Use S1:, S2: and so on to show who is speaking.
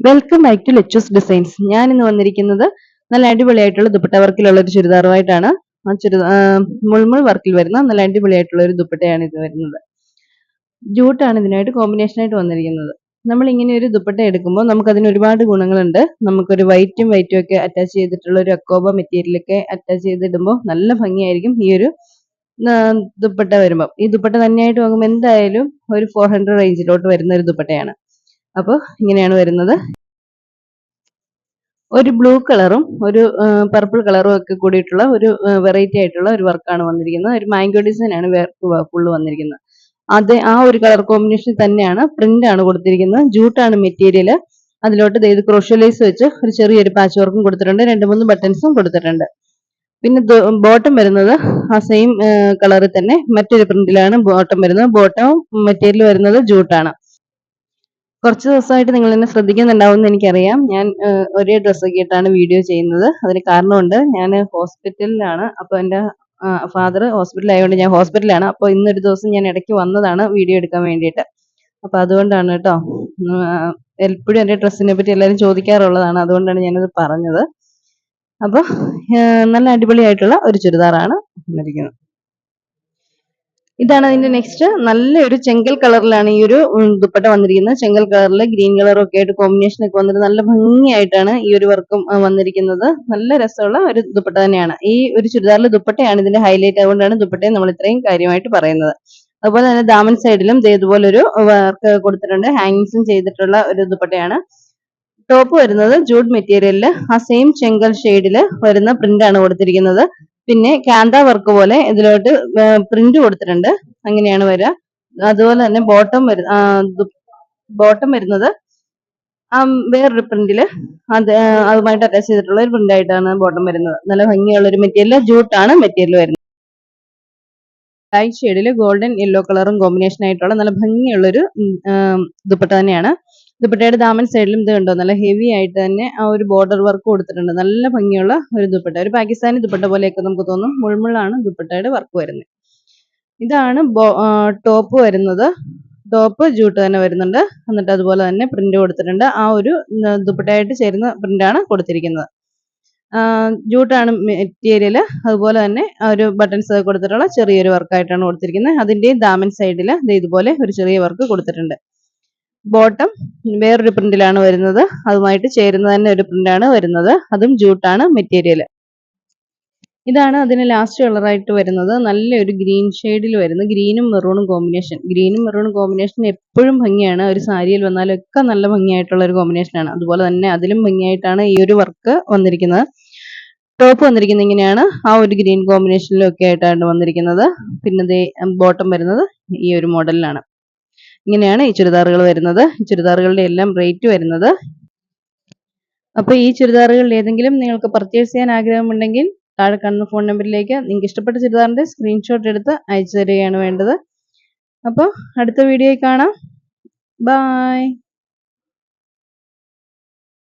S1: Welcome back to Lechu's designs ഞാൻ ഇന്ന് വന്നിരിക്കുന്നത് നല്ല അടിപൊളിയായിട്ടുള്ള ദുപ്പട്ട വർക്കിലുള്ള ഒരു ചുരിദാറുമായിട്ടാണ്. ആ ചുരിദാർ മുൾമുൾ വർക്കിൽ വരുന്ന നല്ല അടിപൊളിയായിട്ടുള്ള ഒരു ദുപ്പട്ടയാണ് ഇത് വരുന്നത്. ജൂട്ടാണ് ഇതിനായിട്ട് കോമ്പിനേഷൻ ആയിട്ട് വന്നിരിക്കുന്നത്. നമ്മൾ ഇങ്ങനെ ഒരു ദുപ്പട്ട എടുക്കുമ്പോൾ നമുക്ക് അതിന് ഒരുപാട് ഗുണങ്ങളുണ്ട്. നമുക്കൊരു വൈറ്റും വൈറ്റും ഒക്കെ അറ്റാച്ച് ചെയ്തിട്ടുള്ള ഒരു അക്കോബ മെറ്റീരിയലൊക്കെ അറ്റാച്ച് ചെയ്തിടുമ്പോൾ നല്ല ഭംഗിയായിരിക്കും ഈ ഒരു ദുപ്പട്ട വരുമ്പോൾ ഈ ദുപ്പട്ട തന്നെയായിട്ട് വാങ്ങുമ്പോൾ എന്തായാലും ഒരു ഫോർ ഹൺഡ്രഡ് റേഞ്ചിലോട്ട് വരുന്ന ഒരു ദുപ്പട്ടയാണ്. അപ്പോൾ ഇങ്ങനെയാണ് വരുന്നത്. ഒരു ബ്ലൂ കളറും ഒരു പർപ്പിൾ കളറും ഒക്കെ കൂടിയിട്ടുള്ള ഒരു വെറൈറ്റി ആയിട്ടുള്ള ഒരു വർക്കാണ് വന്നിരിക്കുന്നത്. ഒരു മാംഗോ ഡിസൈൻ ആണ് വർക്ക് ഫുള്ള് വന്നിരിക്കുന്നത്. അത് ആ ഒരു കളർ കോമ്പിനേഷൻ തന്നെയാണ് പ്രിന്റ് ആണ് കൊടുത്തിരിക്കുന്നത്. ജൂട്ടാണ് മെറ്റീരിയൽ അതിലോട്ട് ഇത് ക്രോഷ്യലൈസ് വെച്ച് ഒരു ചെറിയൊരു പാച്ച് വർക്കും കൊടുത്തിട്ടുണ്ട്. രണ്ട് മൂന്ന് ബട്ടൺസും കൊടുത്തിട്ടുണ്ട്. പിന്നെ ബോട്ടം വരുന്നത് ആ സെയിം കളറിൽ തന്നെ മറ്റൊരു പ്രിന്റിലാണ് ബോട്ടം വരുന്നത്. ബോട്ടം മെറ്റീരിയൽ വരുന്നത് ജൂട്ടാണ് കുറച്ച് ദിവസമായിട്ട് നിങ്ങൾ എന്നെ ശ്രദ്ധിക്കുന്നുണ്ടാവും എന്ന് എനിക്കറിയാം. ഞാൻ ഒരേ ഡ്രസ്സൊക്കെ ഇട്ടാണ് വീഡിയോ ചെയ്യുന്നത്. അതിന് കാരണമുണ്ട്. ഞാൻ ഹോസ്പിറ്റലിലാണ് അപ്പോൾ എന്റെ ഫാദർ ഹോസ്പിറ്റലായതുകൊണ്ട് ഞാൻ ഹോസ്പിറ്റലിലാണ് അപ്പോൾ ഇന്നൊരു ദിവസം ഞാൻ ഇടയ്ക്ക് വന്നതാണ് വീഡിയോ എടുക്കാൻ വേണ്ടിയിട്ട്. അപ്പോൾ അതുകൊണ്ടാണ് കേട്ടോ. എപ്പോഴും എന്റെ ഡ്രസ്സിനെ പറ്റി എല്ലാവരും ചോദിക്കാറുള്ളതാണ്. അതുകൊണ്ടാണ് ഞാനത് പറഞ്ഞത്. അപ്പോൾ നല്ല അടിപൊളിയായിട്ടുള്ള ഒരു ചുരിദാറാണ് വന്നിരിക്കുന്നത്. ഇതാണ് അതിന്റെ നെക്സ്റ്റ് നല്ലൊരു ചെങ്കൽ കളറിലാണ് ഈ ഒരു ദുപ്പട്ട വന്നിരിക്കുന്നത്. ചെങ്കൽ കളറിൽ ഗ്രീൻ കളറും ഒക്കെ ആയിട്ട് കോമ്പിനേഷൻ ഒക്കെ വന്നിട്ട് നല്ല ഭംഗിയായിട്ടാണ് ഈ ഒരു വർക്കും വന്നിരിക്കുന്നത്. നല്ല രസമുള്ള ഒരു ദുപ്പട്ട തന്നെയാണ്. ഈ ഒരു ചുരിദാറിലെ ദുപ്പട്ടയാണ് ഇതിന്റെ ഹൈലൈറ്റ് അതുകൊണ്ടാണ് ദുപ്പട്ടയെ നമ്മൾ ഇത്രയും കാര്യമായിട്ട് പറയുന്നത്. അതുപോലെ തന്നെ ദാമൻ സൈഡിലും ഇതുപോലെ ഒരു വർക്ക് കൊടുത്തിട്ടുണ്ട്. ഹാങ്ങിങ്സും ചെയ്തിട്ടുള്ള ഒരു ദുപ്പട്ടയാണ്. ടോപ്പ് വരുന്നത് ജൂഡ് മെറ്റീരിയലിൽ ആ സെയിം ചെങ്കൽ ഷെയ്ഡിൽ വരുന്ന പ്രിന്റ് ആണ് കൊടുത്തിരിക്കുന്നത്. പിന്നെ കാന്ത വർക്ക് പോലെ ഇതിലോട്ട് പ്രിന്റ് കൊടുത്തിട്ടുണ്ട്. അങ്ങനെയാണ് വരിക. അതുപോലെ തന്നെ ബോട്ടം ബോട്ടം വരുന്നത് വേറൊരു പ്രിന്റിൽ അത് അതുമായിട്ട് അറ്റാച്ച് ചെയ്തിട്ടുള്ള ഒരു പ്രിന്റ് ആയിട്ടാണ് ബോട്ടം വരുന്നത്. നല്ല ഭംഗിയുള്ള ഒരു മെറ്റീരിയൽ ജൂട്ടാണ് മെറ്റീരിയൽ വരുന്നത്. ലൈറ്റ് ഷെയ്ഡിൽ ഗോൾഡൻ യെല്ലോ കളറും കോമ്പിനേഷൻ ആയിട്ടുള്ള നല്ല ഭംഗിയുള്ള ഒരു ദുപ്പട്ട തന്നെയാണ്. ദുപ്പട്ടയുടെ ദാമൻ സൈഡിലും ഇത് കണ്ടോ? നല്ല ഹെവി ആയിട്ട് തന്നെ ആ ഒരു ബോർഡർ വർക്ക് കൊടുത്തിട്ടുണ്ട്. നല്ല ഭംഗിയുള്ള ഒരു ദുപ്പട്ട. ഒരു പാകിസ്ഥാനി ദുപ്പട്ട പോലെയൊക്കെ നമുക്ക് തോന്നും. മുൾമുള്ളാണ് ദുപ്പട്ടയുടെ വർക്ക് വരുന്നത്. ഇതാണ് ടോപ്പ് വരുന്നത്. ടോപ്പ് ജൂട്ട് തന്നെ വരുന്നുണ്ട്. എന്നിട്ട് അതുപോലെ തന്നെ പ്രിന്റ് കൊടുത്തിട്ടുണ്ട്. ആ ഒരു ദുപ്പട്ടയായിട്ട് ചേരുന്ന പ്രിന്റാണ് കൊടുത്തിരിക്കുന്നത്. ജൂട്ടാണ് മെറ്റീരിയൽ അതുപോലെ തന്നെ ഒരു ബട്ടൺസ് കൊടുത്തിട്ടുള്ള ചെറിയൊരു വർക്കായിട്ടാണ് കൊടുത്തിരിക്കുന്നത്. അതിന്റെ ദാമൻ സൈഡിൽ ഇതുപോലെ ഒരു ചെറിയ വർക്ക് കൊടുത്തിട്ടുണ്ട്. ബോട്ടം വേറൊരു പ്രിന്റിലാണ് വരുന്നത്. അതുമായിട്ട് ചേരുന്ന തന്നെ ഒരു പ്രിന്റാണ് വരുന്നത്. അതും ജൂട്ടാണ് മെറ്റീരിയൽ ഇതാണ് അതിന് ലാസ്റ്റ് കളറായിട്ട് വരുന്നത്. നല്ലൊരു ഗ്രീൻ ഷെയ്ഡിൽ വരുന്ന ഗ്രീനും മെറൂണും കോമ്പിനേഷൻ ഗ്രീനും മെറൂണും കോമ്പിനേഷൻ എപ്പോഴും ഭംഗിയാണ്. ഒരു സാരിയിൽ വന്നാലൊക്കെ നല്ല ഭംഗിയായിട്ടുള്ള ഒരു കോമ്പിനേഷനാണ് അതുപോലെ തന്നെ അതിലും ഭംഗിയായിട്ടാണ് ഈ ഒരു വർക്ക് വന്നിരിക്കുന്നത്. ടോപ്പ് വന്നിരിക്കുന്നത് ഇങ്ങനെയാണ്. ആ ഒരു ഗ്രീൻ കോമ്പിനേഷനിലും ഒക്കെ ആയിട്ടാണ് വന്നിരിക്കുന്നത്. പിന്നെ ബോട്ടം വരുന്നത് ഈ ഒരു മോഡലിലാണ് ഇങ്ങനെയാണ് ഈ ചുരിദാറുകൾ വരുന്നത്. ചുരിദാറുകളുടെ എല്ലാം റേറ്റ് വരുന്നത്. അപ്പോൾ ഈ ചുരിദാറുകളിൽ ഏതെങ്കിലും നിങ്ങൾക്ക് പർച്ചേസ് ചെയ്യാൻ ആഗ്രഹമുണ്ടെങ്കിൽ താഴെ കാണുന്ന ഫോൺ നമ്പറിലേക്ക് നിങ്ങൾക്ക് ഇഷ്ടപ്പെട്ട ചുരിദാറിന്റെ സ്ക്രീൻഷോട്ട് എടുത്ത് അയച്ചു തരികയാണ് വേണ്ടത്. അപ്പോൾ അടുത്ത വീഡിയോയിൽ കാണാം. ബായ്